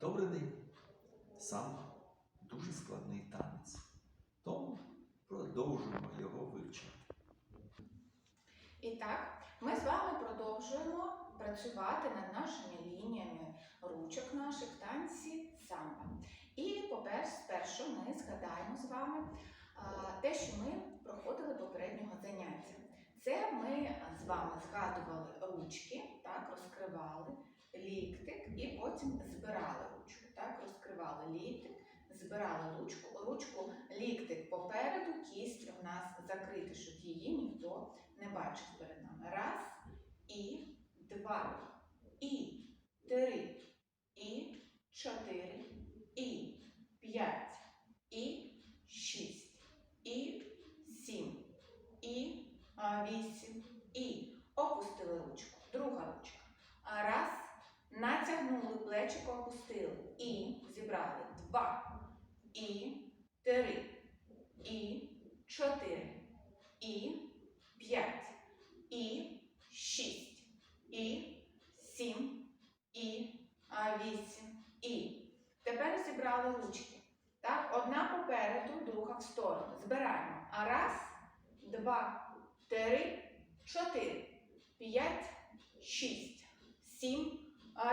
Добрий день. Самбо дуже складний танець. Тому продовжуємо його вивчення. І так, ми з вами продовжуємо працювати над нашими лініями ручок наших танці самбо. І поперш, спершу ми згадаємо з вами те, що ми проходили попереднього заняття. Це ми з вами згадували ручки, так, розкривали ліктик і потім збирали ручку. Так, розкривали ліктик, збирали ручку, ручку ліктик попереду, кість у нас закрита, щоб її ніхто не бачив перед нами. Раз, і два, і три, і чотири, і п'ять, і шість, і сім, і вісім, і опустили ручку. Друга ручка. Раз, натягнули плечико, опустили. І зібрали. Два, і три, і чотири, і п'ять, і шість, і сім, і вісім, і. Тепер зібрали ручки. Так, одна попереду, друга в сторону. Збираємо. А раз, два, три, чотири, п'ять, шість, сім,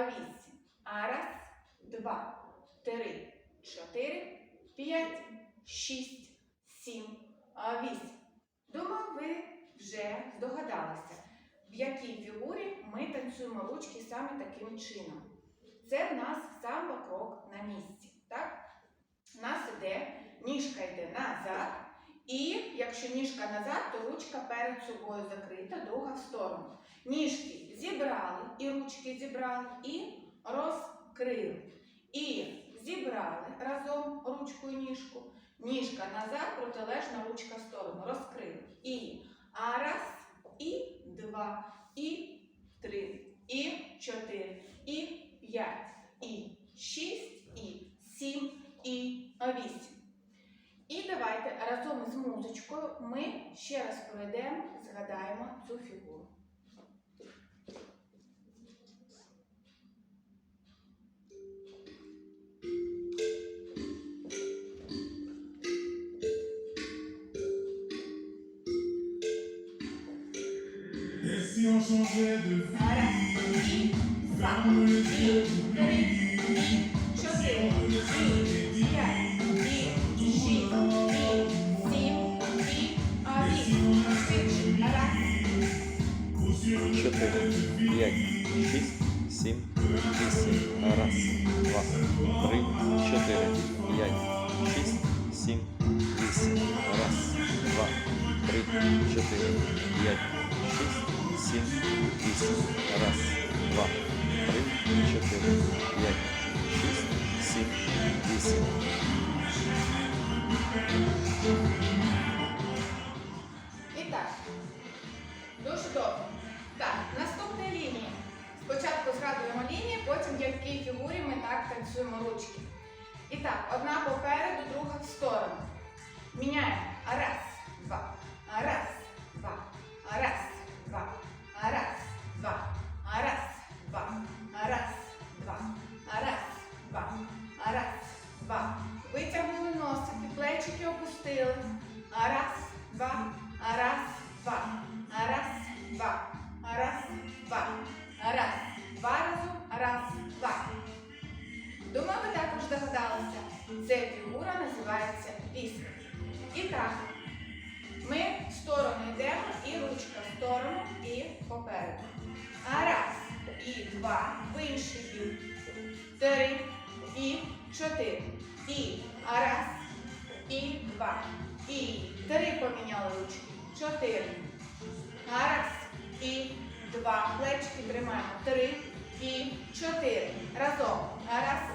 вісім. А раз, два, три, чотири, п'ять, шість, сім, а, вісім. Думаю, ви вже здогадалися, в якій фігурі ми танцюємо ручки саме таким чином. Це в нас самбо крок на місці. Так? У нас іде, ніжка йде назад, і якщо ніжка назад, то ручка перед собою закрита, друга в сторону. Ніжки зібрали, і ручки зібрали, і розкрили. І зібрали разом ручку і ніжку. Ніжка назад, протилежна ручка в сторону. Розкрили. І. А раз, і. Два, і. Три, і. Чотири, і. П'ять, і. Шість, і. Сім, і. Вісім. І давайте разом із музичкою ми ще раз проведемо, згадаємо цю фігуру. 4, 5, 6, 7, 8. Раз, два, три, чотири, п'ять, шість, сім, вісім. Раз, два, три, чотири, п'ять, шість, сім, вісім. Раз, два, три, чотири, п'ять, шість, сім, вісім. танцюємо ручки. І так, одна попереду, друга в сторону. Міняємо. А Раз, два. А Раз, два. А Раз, два. А Раз, два. А Раз, два. А Раз, два. А Раз, два. А Раз, два. Витягнули носики, плечики опустили. А Раз, два. А Раз, два. А Раз, два. А Раз, два. А Раз, два разом. А Раз, два. Думаю, ви також догадалися. Ця фігура називається віск. І так, ми в сторону йдемо, і ручка в сторону, і попереду. А раз, і два, в інший бік. Три, і чотири. І а раз, і два. І три поміняли ручки. Чотири. А раз, і два. Плечки тримаємо. Три і чотири. Разом. А раз,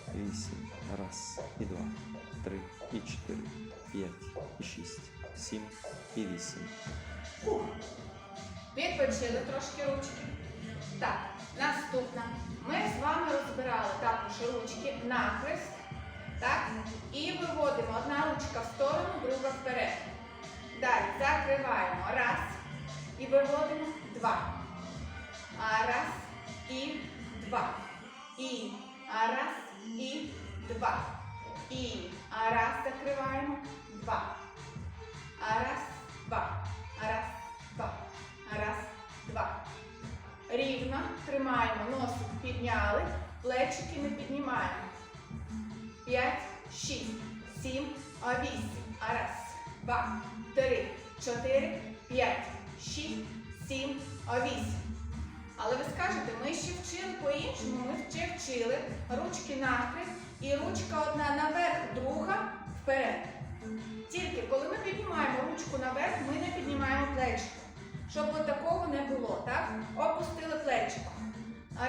вісім. Раз, і два, три, і чотири, п'ять, і шість, сім, і вісім. Відпочили трошки ручки. Так, наступна. Ми з вами розбирали також ручки нахрест. Так? І виводимо одна ручка в сторону, друга вперед. Далі закриваємо. Раз. І виводимо два. А раз і два. І а раз і два. І раз закриваємо. Два. Раз, два. Раз, два. Раз, два. Рівно тримаємо, носик підняли, плечики не піднімаємо. П'ять, шість, сім, вісім. А раз, два, три, чотири, п'ять, шість, сім, вісім. Але ви скажете, ми ще вчили по-іншому, ми ще вчили ручки нахрест і ручка одна наверх, друга вперед. Тільки коли ми піднімаємо ручку наверх, ми не піднімаємо плечико. Щоб от такого не було, так? Опустили плечико.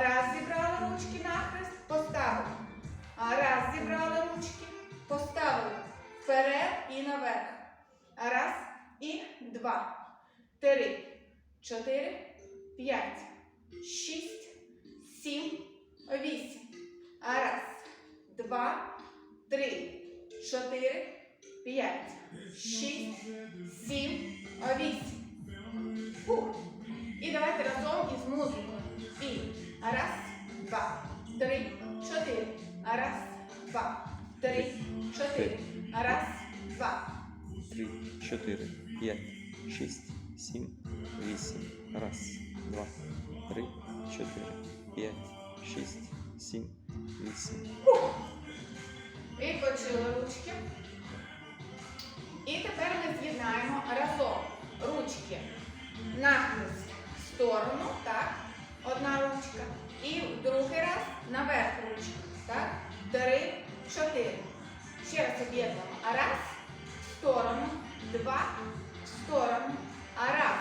Раз зібрали ручки нахрест, поставили. Раз зібрали ручки, поставили вперед і наверх. Раз і два, три, чотири, п'ять, шість, сім, вісім. Раз, два, три, чотири, п'ять, шість, сім, вісім. Фух. І давайте разом із музикою. І раз, два, три, чотири. Раз, два, три, чотири. Раз, два. Три, чотири, п'ять, шість, сім, вісім. Раз, два, три, чотири, п'ять, шість, сім, вісім. Відпочили ручки. І тепер ми з'єднаємо разом ручки нахрест в сторону, так? Одна ручка. І в другий раз наверх ручка. Так? Три, чотири. Ще раз об'єднуємо. Раз в сторону, два в сторону. А раз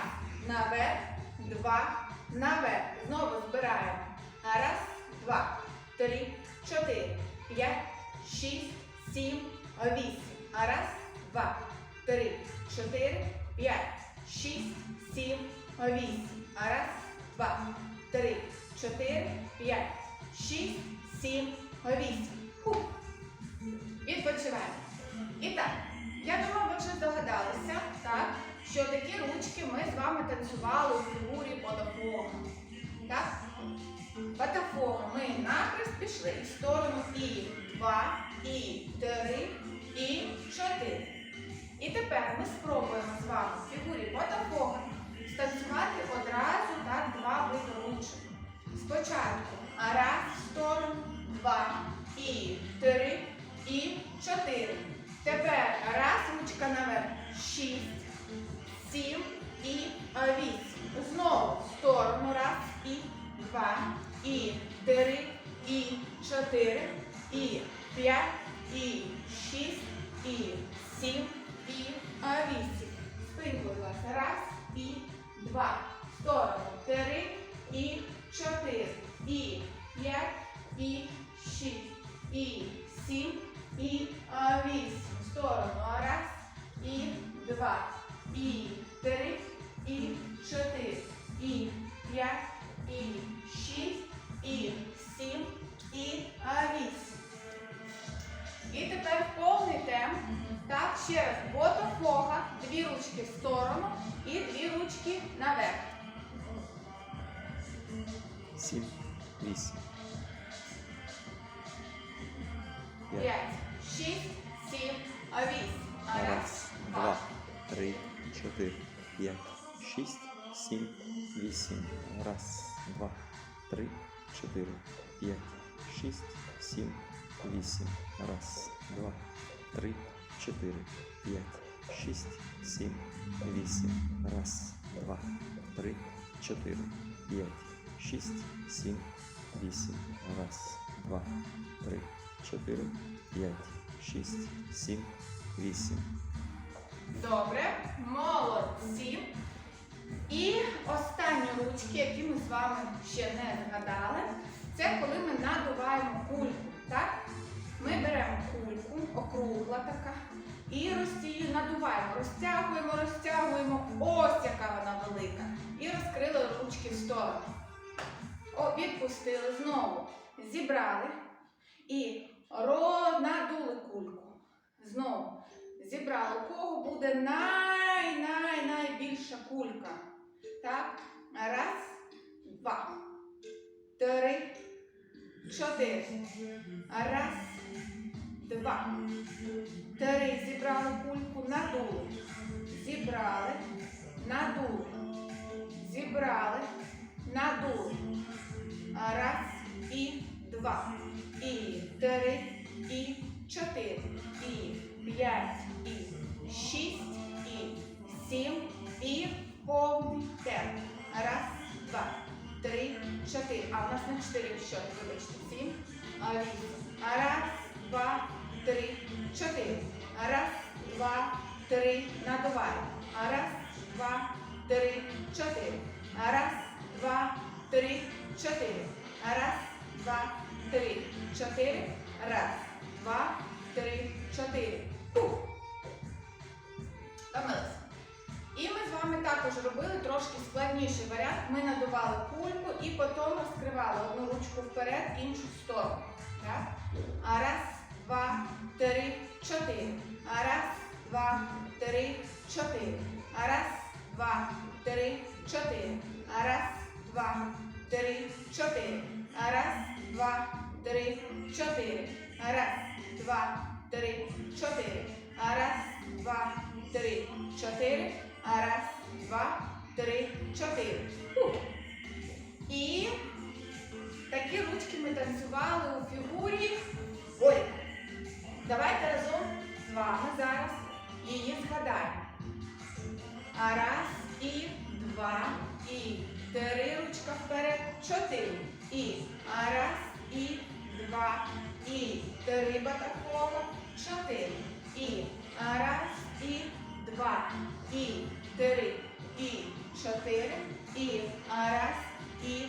наверх, два наверх. Знову збираємо. Раз, два, три, чотири, п'ять, шість, сім, вісім. Раз, два, три, чотири, п'ять, шість, сім, вісім. Раз, два, три, чотири, п'ять, шість, сім, вісім. Фух. Відпочиваємо. І так, я думаю, ви вже здогадалися, так, що такі ручки ми з вами танцювали у фігурі подафога. Так? Патафога ми нахрест пішли в сторону і два, і три, і чотири. І тепер ми спробуємо з вами в фігурі патафога станцювати одразу так два види ручок. Спочатку сторону три і чотири, і п'ять, і шість, і сім, і вісім. В сторону раз і два, і три, і чотири, і п'ять, і шість, і сім, і вісім. І тепер повний темп. Так, ще раз. Ботофога, дві ручки в сторону і дві ручки наверх. Сім, вісім. П'ять. Шість, сім, вісім. Раз, два, три, чотири, п'ять, шість, сім, вісім. Раз, два, три, чотири, п'ять, шість, сім, вісім. Раз, два, три, чотири, п'ять, шість, сім, вісім. Раз, два, три, чотири, п'ять, шість, сім, вісім. Раз, два, три, чотири, п'ять, шість, сім, вісім. Добре, молодці. І останні ручки, які ми з вами ще не згадали, це коли ми надуваємо кульку. Так? кругла така. І розтію, надуваємо, розтягуємо, розтягуємо. Ось яка вона велика. І розкрили ручки в сторону. Відпустили знову. Зібрали. І надули кульку. Знову. Зібрали. У кого буде най-най-найбільша кулька? Так. Раз, два, три, чотири. Раз, два, три. Зібрали кульку, надули. Зібрали, надули. Зібрали, надули. Раз, і два, і три, і чотири, і п'ять, і шість, і сім, і повний темп. Раз, два, три, чотири. А у нас на чотири що? Вибачте, сім, вісім. Раз, два, три, чотири. Раз, два, три. Надуваємо. Раз, два, три, чотири. Раз, два, три, чотири. Раз, два, три, чотири. Раз, два, три, чотири. Втомилися. І ми з вами також робили трошки складніший варіант. Ми надували кульку і потім розкривали одну ручку вперед, іншу в сторону. Так? Раз, два, три, чотири. Раз, два, три, чотири. Раз, два, три, чотири. Раз, два, три, чотири. Раз, два, три, чотири. Раз, два, три, чотири. Раз, два, три, чотири. Раз, два, три, чотири. І такі ручки ми танцювали у фігурі. Ой, давайте разом з вами зараз її згадаємо. Раз, і два, і три чотири. І раз, і два, і три батакова, чотири. І раз, і два, і три, і чотири. І раз, і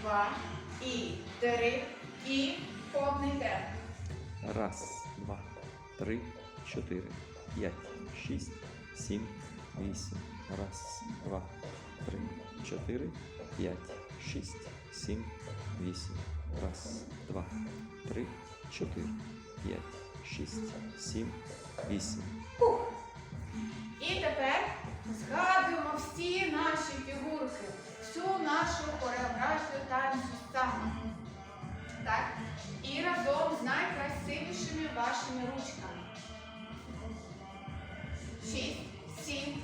два, і три, і повний темп. Раз, два, три, чотири, п'ять, шість, сім, вісім. Раз, два, три, чотири, п'ять, шість, сім, вісім. Раз, два, три, чотири, п'ять, шість, сім, вісім. І тепер згадуємо всі наші фігурки, всю нашу хореографію танцю саме. Так? І разом з найкрасивішими вашими ручками. Шість, сім,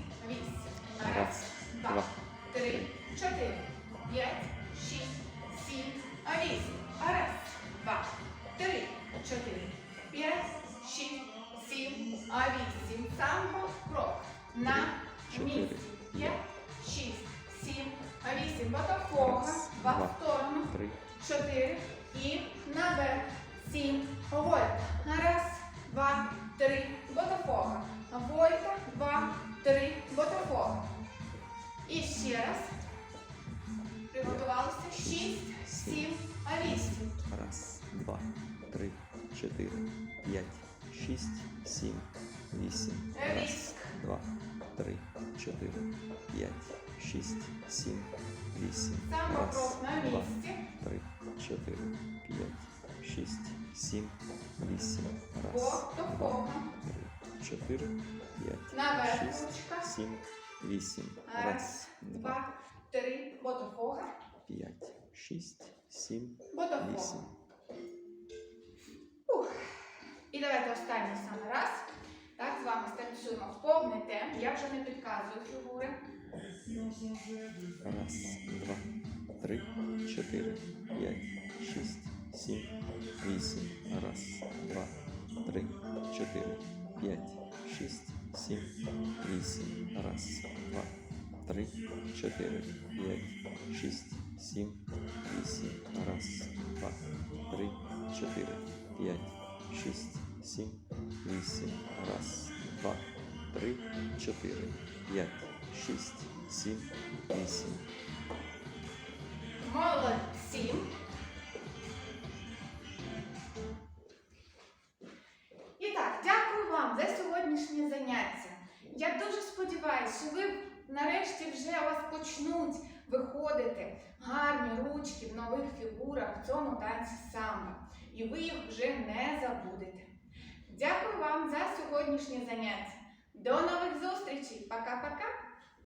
Чотири. І наверх. Сім. Вольта. Раз, два, три. Ботафога. Вольта. Два, три. Ботафога. І ще раз. Приготувалися. Шість, сім, вісім. раз, два, три, чотири, п'ять, шість, сім, вісім. Раз, два, три, чотири, п'ять, шість, сім, вісім. Самбо Раз, на місці. 4, 5, 6, 7, 8. Раз, два, три, 4, 5, 6, 7, 8. Раз, два, три, ботофога. 5, 6, 7, 8. І давайте останній саме раз. Так, з вами станцюємо в повний темп. Я вже не підказую фігури. Раз, два три, чотири, п'ять, шість, сім, вісім. Раз, два, три, чотири, п'ять, шість, сім, вісім. Раз, два, три, чотири, п'ять, шість, сім, вісім. Раз, два, три, чотири, п'ять, шість, сім, вісім. Раз, два, три, чотири, п'ять, шість, сім, вісім. Фігурах в цьому танці самбо. І ви їх вже не забудете. Дякую вам за сьогоднішнє заняття. До нових зустрічей! Пока-пока!